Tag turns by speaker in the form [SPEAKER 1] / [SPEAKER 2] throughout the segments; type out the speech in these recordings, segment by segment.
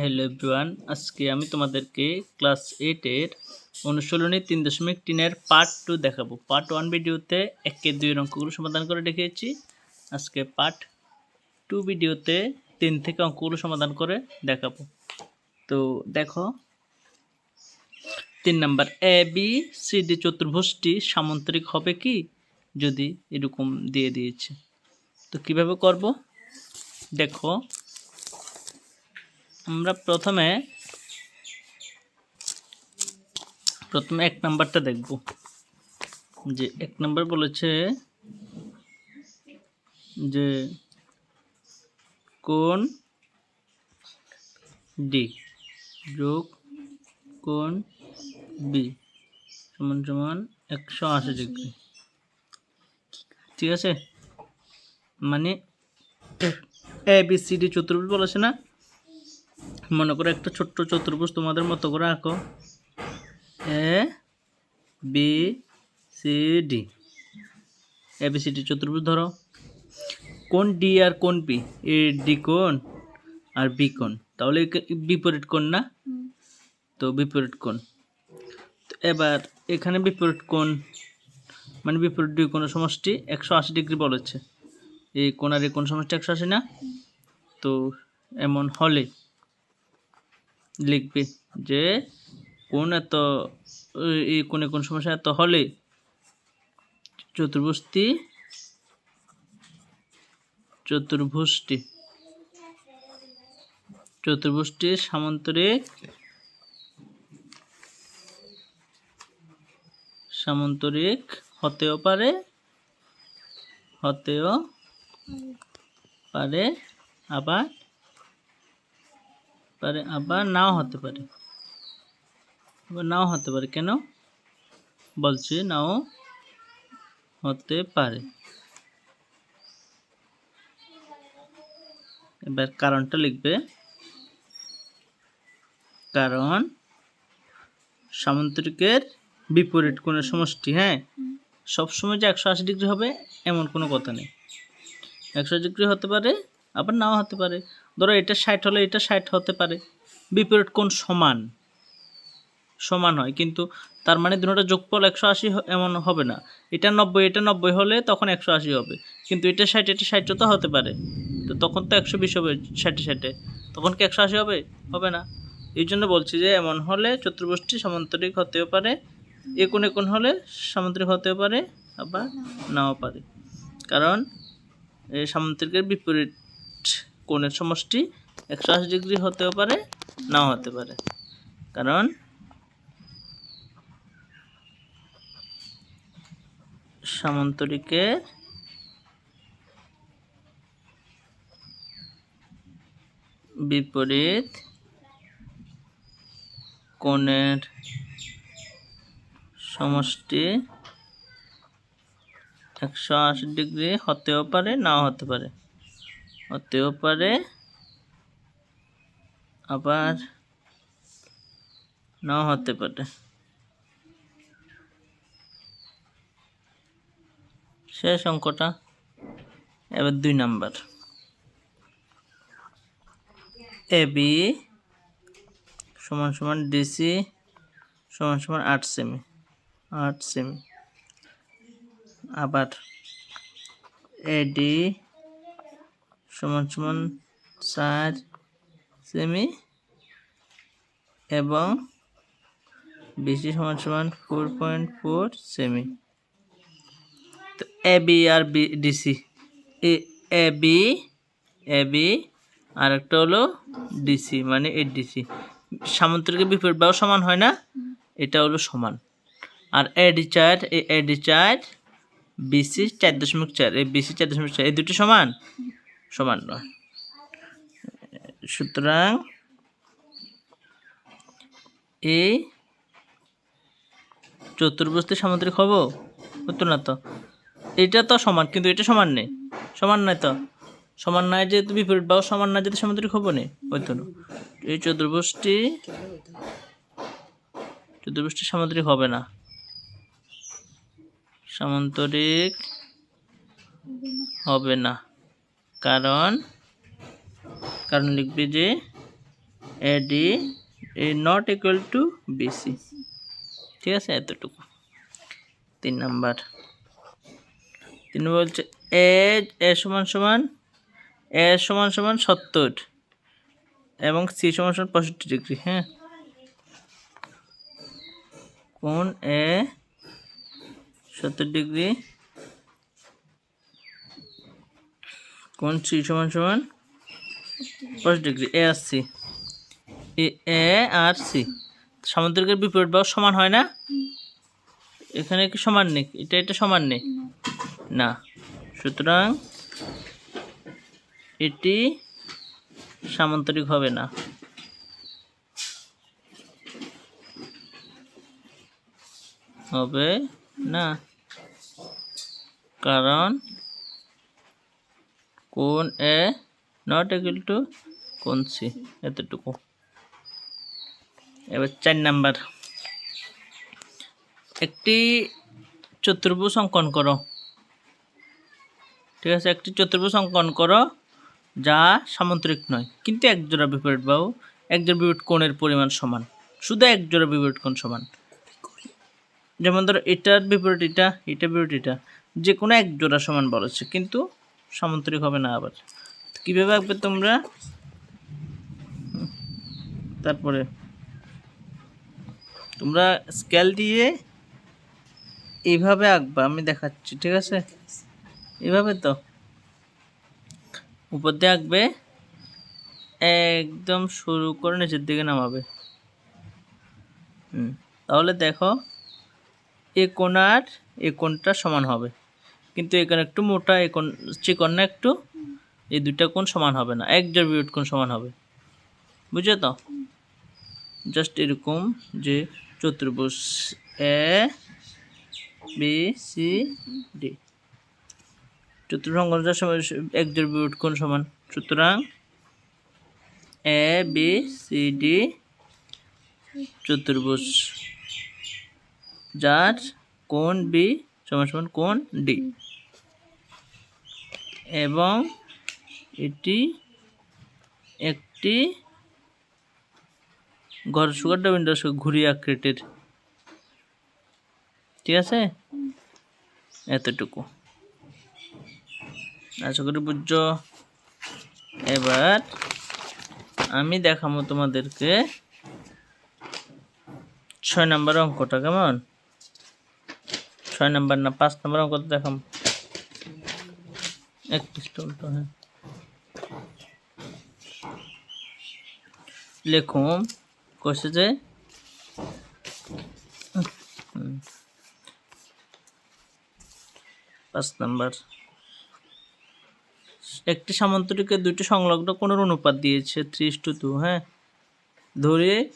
[SPEAKER 1] Hello everyone, আজকে আমি তোমাদেরকে ক্লাস এইটের অনুশীলনী তিন দশমিক তিনের পার্ট টু দেখাবো। পার্ট ওয়ান ভিডিওতে একে দুই অঙ্কগুলো সমাধান করে দেখিয়েছি। আজকে পার্ট টু ভিডিওতে তিন থেকে অঙ্কগুলো সমাধান করে দেখাবো। তো দেখো, তিন number A B C D চতুর্ভুজটি সামান্তরিক হবে কি? যদি এরকম দিয়ে দিয়েছে। তো কীভাবে করব? দেখো আমরা প্রথমে প্রথমে এক নাম্বারটা দেখব। যে এক নাম্বার বলেছে যে কোন ডি যোগ কোন বি সমান সমান একশো আশি ডিগ্রি। ঠিক আছে? মানে এ, বি, সি, ডি, চতুর্ভুজ বলেছে না? মনে করো একটা ছোট্ট চতুর্ভুজ তোমাদের মতো করে আঁকো। A B C D. A B C D চতুর্ভুজ ধরো। কোন ডি আর কোন বি এ ডি কোন আর বি কোন তাহলে বিপরীত কোণ না? তো বিপরীত কোণ। তো এবার এখানে বিপরীত কোণ মানে বিপরীত দুই কোণ সমষ্টি একশো আশি ডিগ্রি বলেছে। এই কোণ আর এই কোণ সমষ্টি একশো আশি না? তো এমন হলে লিখবে যে কোন এত, এই- কোনে কোন সমস্যা এত হলে চতুর্ভুজটি চতুর্ভুজটি চতুর্ভুজটি সামান্তরিক সামান্তরিক হতেও পারে হতেও পারে, আবার পারে, আবার নাও হতে পারে। আবার নাও হতে পারে, কেন? বলছে নাও হতে পারে। এবার কারণটা লিখবে। কারণ সামান্তরিকের বিপরীত কোনো সমষ্টি হ্যাঁ? সবসময় যে একশো আশি ডিগ্রি হবে, এমন কোনো কথা নেই। একশো আশি ডিগ্রি হতে পারে, আবার নাও হতে পারে। ধরো এটা ষাট হলে এটা ষাট হতে পারে। বিপরীত কোণ সমান। সমান হয়, কিন্তু তার মানে দুটোটা যোগফল একশো আশি এমন হবে না। এটা নব্বই এটা নব্বই হলে তখন একশো আশি হবে। কিন্তু এটা ষাট এটা ষাট তো হতে পারে। তো তখন তো একশো বিশ হবে ষাটে ষাটে। তখন কি একশো আশি হবে? হবে না। এই জন্য বলছি যে এমন হলে চতুর্ভুজটি সামান্তরিক হতেও পারে, একুন একুন হলে সামান্তরিক হতেও পারে, আবার নাও পারে। কারণ এই সামান্তরিকের বিপরীত কোণের সমষ্টি একশো আশি ডিগ্রি হতেও পারে, নাও হতে পারে। কারণ সামান্তরিকের বিপরীত কোণের সমষ্টি একশো আশি ডিগ্রি হতেও পারে, নাও হতে পারে। হতেও পারে। আবার নাও হতে পারে। শেষ অঙ্কটা। এবার দুই নাম্বার। এ, বি সমান সমান ডিসি সমান সমান আট সেমি আট সেমি। আবার এডি সমান সমান চার সেমি এবং বিসি সমান সমান ফোর পয়েন্ট ফোর সেমি। তো A B R B DC A A B A B আর একটা হলো ডিসি মানে এ ডিসি সামান্তরিকের বিপরীত বাহু সমান হয় না, এটা হলো সমান। আর এডি চার এ এডি চার বিসি চার দশমিক চার, এই বিসি চার দশমিক চার, এই দুটো সমান? সমান নয়। সুতরাং এই চতুর্ভুজটি সামান্তরিক হব? হতো না তো। এটা তো সমান, কিন্তু এটা সমান নেই। সমান নয় তো? সমান নয় যেহেতু বিপরীত বাহু, সমান না যেহেতু সামান্তরিক হব না? হইতো না। এই চতুর্ভুজটি চতুর্ভুজটি সামান্তরিক হবে না। সামান্তরিক হবে না। কারণ কারণ লিখবে যে AD not equal to BC ঠিক আছে? এতটুকু। তিন নাম্বার। তিন বলছে এ এ সমান সমান এ সমান সমান সত্তর এবং সি সমান সমান পঁয়ষট্টি ডিগ্রি হ্যাঁ? কোন এ সত্তর ডিগ্রি? কোন সি সমান সমান? পঁয়ষট্টি ডিগ্রি। এ আর সি এ আর সি সামুদ্রিকের বিপরীত বাহু সমান হয় না? এখানে কি সমান নেই? এটা এটা সমান নেই? না। সুতরাং এটি সামান্তরিক হবে না। হবে না। কারণ কোন এ নট ইকুয়াল টু কোন সি? এতটুকু। এবার চার নাম্বার। একটি চতুর্ভুজ অঙ্কন করো। ঠিক আছে, একটি চতুর্ভুজ অঙ্কন করো, যা সামান্তরিক নয়, কিন্তু এক জোড়া বিপরীত বাহু, এক জোড়া বিপরীত কোণের পরিমাণ সমান। শুধু এক জোড়া বিপরীত কোণ সমান। যেমন ধরো এটার বিপরীত এটা এটা বিপরীত এটা, যে কোনো এক জোড়া সমান বলেছে, কিন্তু সামান্তরিক হবে না আবার। কীভাবে আঁকবে তোমরা? তারপরে তোমরা স্কেল দিয়ে এইভাবে আঁকবা, আমি দেখাচ্ছি, ঠিক আছে? এভাবে তো? উপর দিয়ে আঁকবে, একদম শুরু করে নিচের দিকে নামাবে। হুম, তাহলে দেখো, এ কোণার এ কোণটা সমান হবে। কিন্তু এখানে একটু মোটা এ কোণ চিকন না একটু, এই দুইটা কোণ সমান হবে না। এক বিপরীত কোণ সমান হবে। বুঝলে তো? জাস্ট এরকম যে চতুর্ভুজ এ বি সি ডি যার সময় এক বিপরীত কোণ সমান। সুতরাং এ বি সি ডি চতুর্ভুজ যার কোণ বি সমান সমান কোণ ডি এবং এটি একটি ঘর সুগার ডাবিন্ডার ঘুরি আকৃতির। ঠিক আছে? এতটুকু। আশা করি বুঝছ? এবার আমি দেখাবো তোমাদেরকে ছয় নম্বর অঙ্কটা, কেমন? ছয় নম্বর না, পাঁচ নম্বর অঙ্কটা দেখাম। টলটা হ্যাঁ। লেখুম কইছে যে, হুম। পাঁচ নাম্বার। একটি সামান্তরিকের দুইটি সংলগ্ন কোণের অনুপাত দিয়েছে থ্রি টু টু হ্যাঁ। ধরে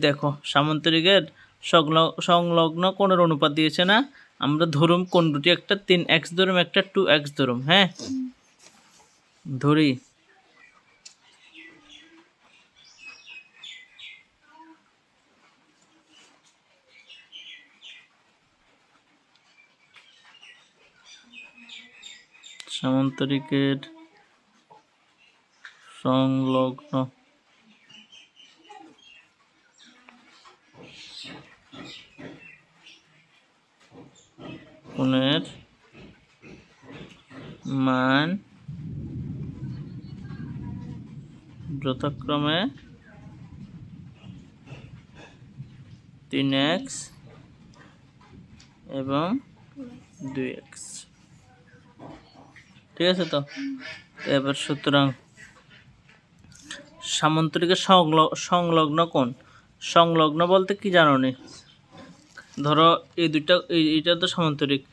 [SPEAKER 1] দেখো, সামান্তরিকের সংল- সংলগ্ন কোণের অনুপাত দিয়েছে না আমরা ধরুম কোন দুটি? একটা তিন এক্স ধরুম, একটা টু এক্স ধরুম হ্যাঁ? ধরি। সামান্তরিকের সংলগ্ন কোণের মান যথাক্রমে তিন এক্স এবং দুই এক্স। ঠিক আছে তো? এবার সুতরাং সামান্তরিকের সংল- সংলগ্ন কোণ? সংলগ্ন বলতে কি জানো নি? ধরো এই দুইটা, এই- এইটা তো সামান্তরিক।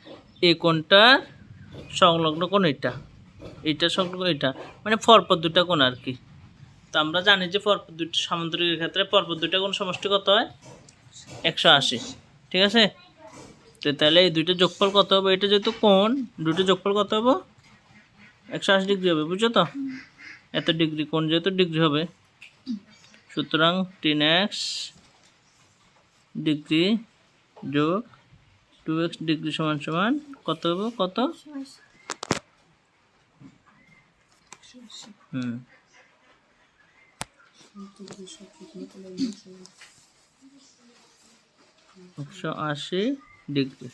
[SPEAKER 1] এই কোণটা সংলগ্ন কোণ এটা। এইটা সংলগ্ন এটা। মানে পরপর দুটা কোণ আর কি। তো আমরা জানি যে পরপর দুটো সামান্তরিকের ক্ষেত্রে পরপর দুটা কোণ সমষ্টি কত হয়? একশো আশি। ঠিক আছে? তো তাহলে এই দুইটা যোগফল কত হবে? এটা যেহেতু কোণ দুটো যোগফল কত হবে? একশো আশি ডিগ্রি হবে, বুঝছ তো? এত ডিগ্রি, কোণ যেহেতু ডিগ্রি হবে। সুতরাং টেন এক্স ডিগ্রি যোগ টু এক্স ডিগ্রি সমান সমান কত হবে? কত? হুম। একশো আশি ডিগ্রি।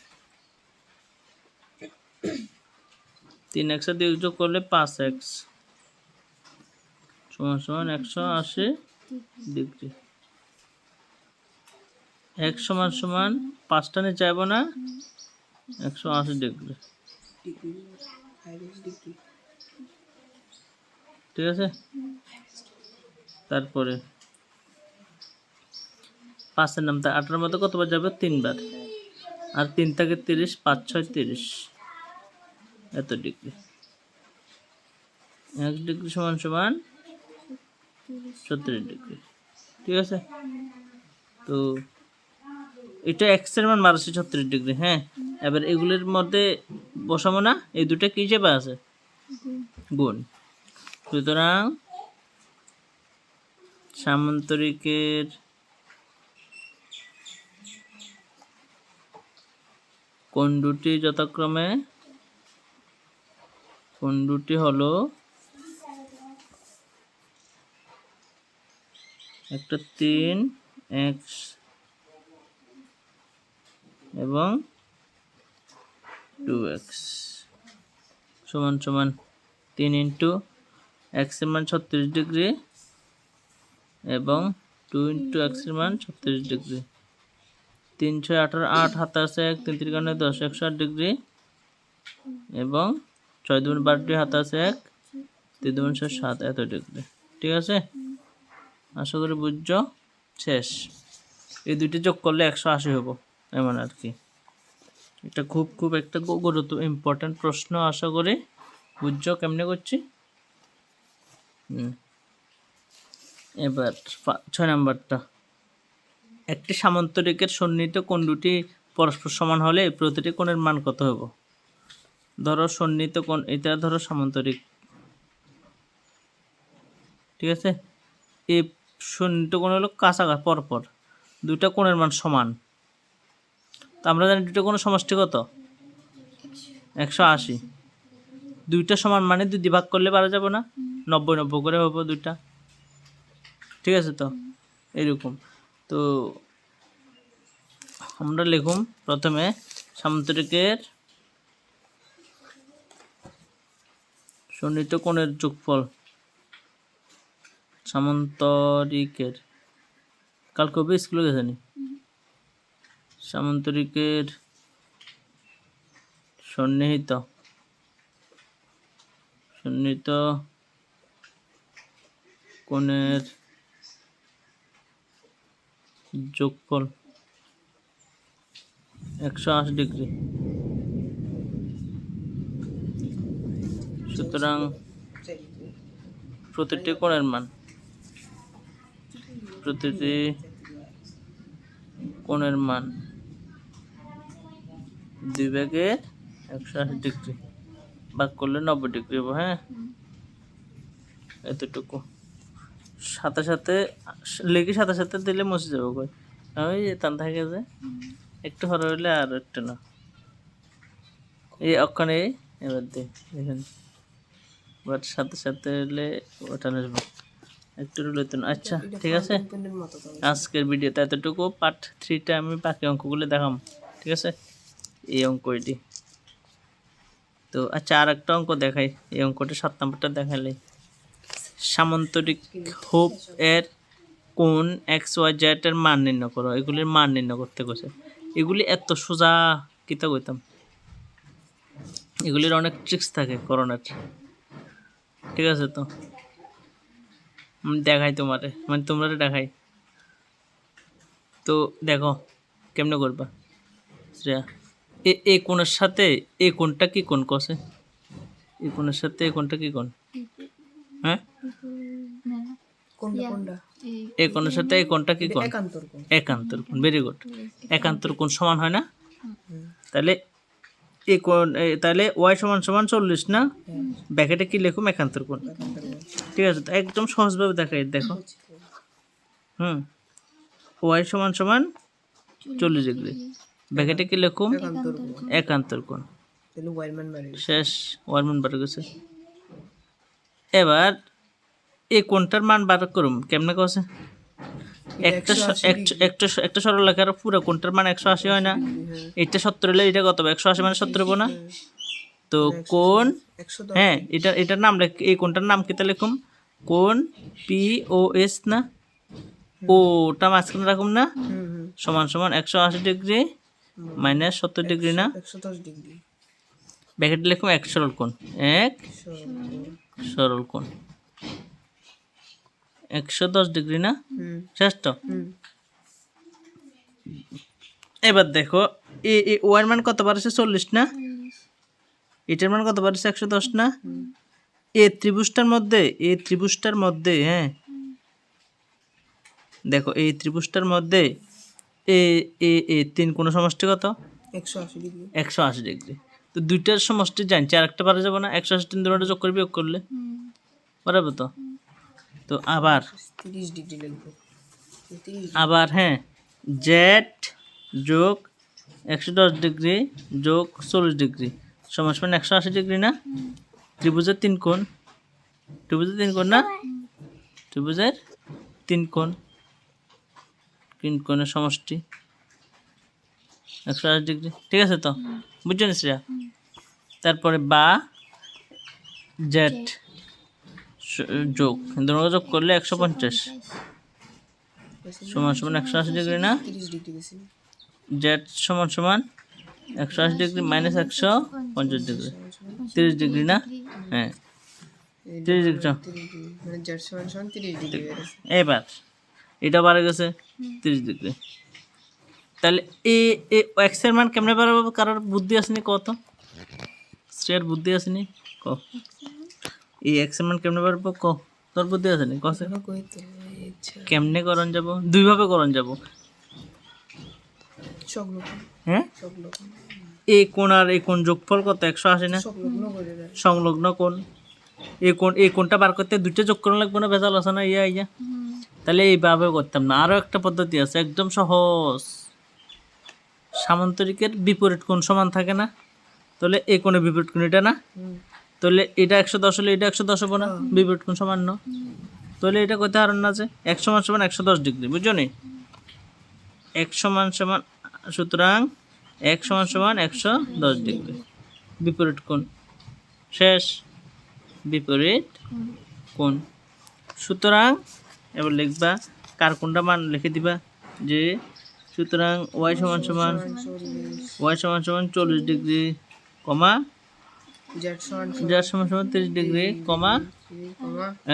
[SPEAKER 1] তিন একশো দুই যোগ করলে পাঁচ এক্স। সমান সমান একশো আশি ডিগ্রি। এক সমান সমান পাঁচটা নিয়ে চাইব না, একশো আশি ডিগ্রি। ঠিক আছে? তারপরে পাঁচের নামটা আঠারোর মধ্যে কতবার যাবে? তিনবার। আর তিন থেকে তিরিশ, পাঁচ ছয় তিরিশ। এত ডিগ্রি। এক ডিগ্রি সমান সমান ছত্রিশ ডিগ্রি। ঠিক আছে? তো এটা এক্সের মান বারোশো ছত্রিশ ডিগ্রি হ্যাঁ? এবার এগুলির মধ্যে বসাবো না, এই দুটো কি হিসেবে আছে? গুণ। সুতরাং সামান্তরিকের কোন দুটি যথাক্রমে? কোন দুটি হলো? একটা তিন এক্স এবং টু এক্স সমান সমান তিন ইন্টু এক্সের মান ছত্রিশ ডিগ্রি এবং টু ইন্টু এক্সের মান ছত্রিশ ডিগ্রি। তিন ছয় আঠারো, আট হাতাশে এক, তিন তিরিকান্ন দশ, একশো আট ডিগ্রি এবং ছয় দুগুণ বারোটি হাতাশে এক, তিন দুগুণ ছয়, সাত, এত ডিগ্রি। ঠিক আছে? আশা করি বুঝছ? শেষ। এই দুইটি যোগ করলে একশো আশি হব। এমন আর কি। এটা খুব খুব একটা গুরুত্ব ইম্পর্ট্যান্ট প্রশ্ন আশা করি। বুঝছ কেমনে করছি। এবার ছয় নাম্বারটা। একটি সামান্তরিকের সন্নিহিত কোণ দুটি পরস্পর সমান হলে প্রতিটি কোণের মান কত হবে ধরো সন্নিহিত কোণ, এটা ধরো সামান্তরিক। ঠিক আছে? এই সন্নিহিত কোণ হলো কাছাকাছি, পরপর। দুটা কোণের মান সমান। আমরা জানি দুটো কোনো সমষ্টি কত? একশো আশি। দুইটা সমান মানে দুই ভাগ করলে পারা যাবে না? নব্বই নব্বই করে হবে দুইটা। ঠিক আছে তো? এরকম। তো আমরা লিখুম প্রথমে সামান্তরিকের সন্নিহিত কোণের যোগফল। সামন্তরিকের। কাল কবে স্কুলে গেছেনি সামান্তরিকের সন্নিহিত। সন্নিহিত কোণের যোগফল একশো আশি ডিগ্রি। সুতরাং প্রতিটি কোণের মান, প্রতিটি কোণের মান দুই ভাগে একশো আশি ডিগ্রি। ভাগ করলে নব্বই ডিগ্রি হব হ্যাঁ? এতটুকু। সাথে সাথে লেগে সাথে সাথে দিলে মুছে যাব কই? যে টান থাকে যে একটু হরে হইলে আর একটু না। এই ওখানে এবার দে দেখেন। বাট সাথে সাথে হলে ওটা আসব। একটু লইতো না। আচ্ছা ঠিক আছে? আজকের ভিডিওতে এতটুকু। পার্ট থ্রিটা আমি বাকি অঙ্কগুলো দেখাম। ঠিক আছে? এই অঙ্ক এটি তো আচ্ছা আর একটা অঙ্ক দেখাই। এই অঙ্কটা সাত নম্বরটা দেখালে। সামান্তরিক হোপ এর কোন এক্স ওয়াই জেড এর মান নির্ণয় করো? এগুলির মান নির্ণয় করতে গেছে। এগুলি এত সোজা কিতা কইতাম? এগুলির অনেক ট্রিক্স থাকে করোনার। ঠিক আছে তো? দেখাই তোমারে। মানে তোমরা দেখাই। তো, দেখো, কেমনে করবা? শ্রেয়া? এ এ কোণের সাথে এ কোণটা কি কোণ কষে এ কোণের সাথে এ কোণটা কি কোণ? হ্যাঁ?
[SPEAKER 2] কোনটা কোনটা
[SPEAKER 1] এ কোণের সাথে এই কোণটা কি কোণ?
[SPEAKER 2] একান্তর কোন
[SPEAKER 1] একান্তর কোণ ভেরি গুড একান্তর কোণ সমান হয় না? তাহলে এ কোণ তাহলে ওয়াই সমান সমান চল্লিশ না? ব্যাকেটে কি লিখুম একান্তর কোণ।
[SPEAKER 2] কোন
[SPEAKER 1] ঠিক আছে তো একদম সহজভাবে দেখাই দেখো। হুম। ওয়াই সমান সমান চল্লিশ ডিগ্রি। ব্যাকেটে কি লিখুম?
[SPEAKER 2] একান্তর কোন
[SPEAKER 1] একান্তর কোণ
[SPEAKER 2] তাহলে বাড়ি।
[SPEAKER 1] শেষ ওয়ারমান বার গেছে। এবার এই কোনটার মান বার করুম কেমনে কছে একটা একটা- একটা সরলরেখার পুরো কোনটার মান একশো আশি হয় না। এটা সত্তর হলে এটা কত একশো আশি মানে সত্তর হব না? তো কোন হ্যাঁ এটা এটার নাম লেখ এই কোনটার নাম কেতে লিখুম? কোন পি ও এস না? ওটা মাঝখানে রাখুম না? সমান সমান একশো আশি ডিগ্রি। মাইনাস সত্তর ডিগ্রি না?
[SPEAKER 3] একশো দশ ডিগ্রি।
[SPEAKER 1] ব্যাকেটে লিখুম এক সরল কোণ। এক সরল কোণ। একশো দশ ডিগ্রি না?
[SPEAKER 3] হুম।
[SPEAKER 1] শেষ তো
[SPEAKER 3] হুম।
[SPEAKER 1] এবার দেখো এ এ ওয়ার মান কত বাড়ছে চল্লিশ না? এটার মান কত বাড়ছে একশো দশ না? এ ত্রিভুজটার মধ্যে এই ত্রিভুজটার মধ্যে হ্যাঁ। দেখো এই ত্রিভুজটার মধ্যে এ এ এ তিন কোন সমষ্টি কত?
[SPEAKER 3] একশো আশি ডিগ্রি।
[SPEAKER 1] একশো আশি ডিগ্রি। তো দুইটার সমষ্টি জানছি আর একটা পারা যাব না? একশো আশি তিন দুটো যোগ করে বিয়োগ করলে? পারাবো তো? তো আবার?
[SPEAKER 3] তিরিশ ডিগ্রি লিখব।
[SPEAKER 1] আবার হ্যাঁ। জেড যোগ একশো দশ ডিগ্রি যোগ চল্লিশ ডিগ্রি। সমান সমান একশো আশি ডিগ্রি না? ত্রিভুজের তিন কোণ। ত্রিভুজের তিন কোণ না? ত্রিভুজের তিন কোণ। তিন কোণের সমষ্টি। একশো আশি ডিগ্রি। ঠিক আছে তো? বুঝছ নিশ্চয় তারপরে বা স- যোগ। দুটো যোগ করলে একশো পঞ্চাশ। সমান সমান একশো আশি ডিগ্রি না? জেড সমান সমান একশো আশি ডিগ্রি মাইনাস একশো পঞ্চাশ ডিগ্রি। তিরিশ ডিগ্রি না? হ্যাঁ। তিরিশ ডিগ্রি
[SPEAKER 3] মানে
[SPEAKER 1] এবার এটা বাড়ে গেছে তিরিশ ডিগ্রি। তাহলে এ এ এক্সের মান কেমনে পারব কারোর বুদ্ধি আসেনি কত? শ্রেয়ার বুদ্ধি আসেনি? ক? এই এক্সের মান কেমনে পারব ক? তোর বুদ্ধি আসেনি?
[SPEAKER 3] কই
[SPEAKER 1] কেমনে করণ যাব? দুইভাবে করণ যাব। হ্যাঁ? এই কোণ আর এই কোণ যোগফল কত? একশো আশি না? সংলগ্ন কোণ। এই কোণ এই কোণটা বার করতে দুইটা যোগ করা লাগবে না? ভেজাল আছে না? ইয়া ইয়া। তাহলে এইভাবে করতাম না। আরও একটা পদ্ধতি আছে একদম সহজ। সামান্তরিকের বিপরীত কোণ সমান থাকে না। তাহলে এই কোণে বিপরীত কোণ এটা না? তাহলে এটা একশো দশ হলে এটা একশো দশ হব না বিপরীত কোণ সমান না। তাহলে এটা করতে হারণ যে এক সমান সমান একশো দশ ডিগ্রি বুঝছ নি? এক সমান সমান সুতরাং এক সমান সমান একশো দশ ডিগ্রি বিপরীত কোণ। শেষ বিপরীত কোণ। সুতরাং এবার লিখবা কার কোনটা মান লিখে দিবা যে সুতরাং ওয়াই সমান সমান ওয়াই সমান সমান চল্লিশ ডিগ্রি কমা যার সমান সমান তিরিশ ডিগ্রি
[SPEAKER 3] কমা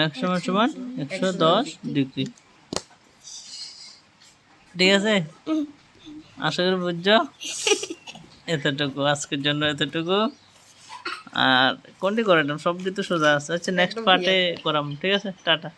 [SPEAKER 1] এক সমান সমান একশো দশ ডিগ্রি। ঠিক আছে? আশা করি বুঝছ? এতটুকু আজকের জন্য এতটুকু। আর কোনটি করে সবটি তো সোজা আছে। আচ্ছা নেক্সট পার্টে করাম ঠিক আছে? টাটা।